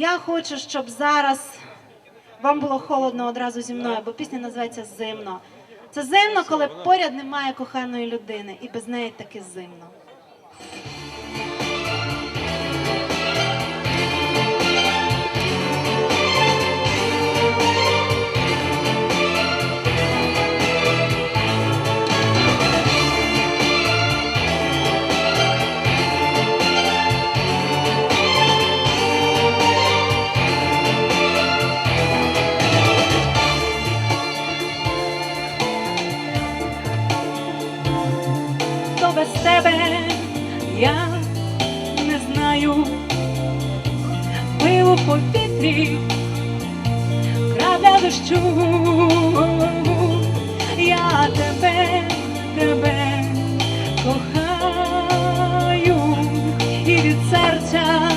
Я хочу, щоб зараз вам було холодно одразу зі мною, бо пісня називається Зимно. Це зимно, коли поряд немає коханої людини, і без неї таки зимно. Без тебе я не знаю, пил у повітрі, крапля дощу, я тебе, тебе кохаю і від серця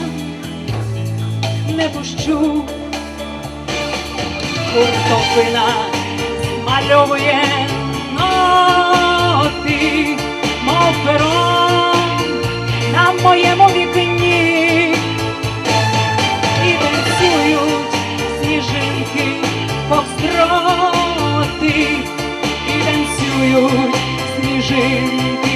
не пущу. Куртовина змальовує мов на моєму вікні. І танцюють сніжинки повстроти, і танцюють сніжинки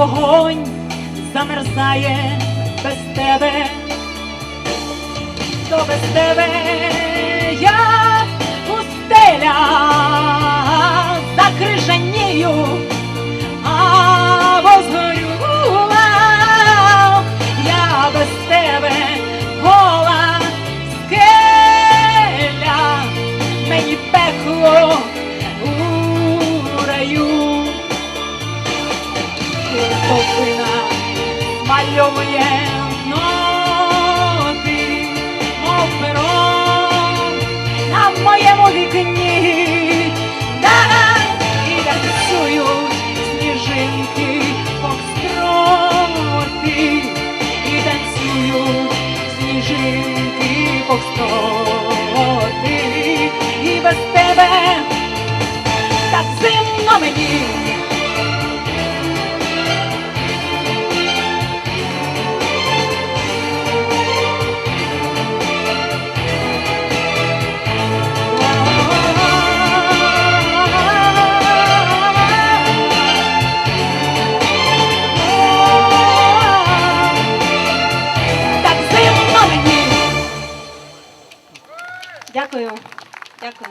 вогонь замерзає без тебе, то без тебе Куртовина мальовує ноти, мов пером. На моєму вікні, да, і танцюють сніжинки фокстроти, і танцюють сніжинки фокстроти, і без тебе так зимно мені. Дякую. Дякую.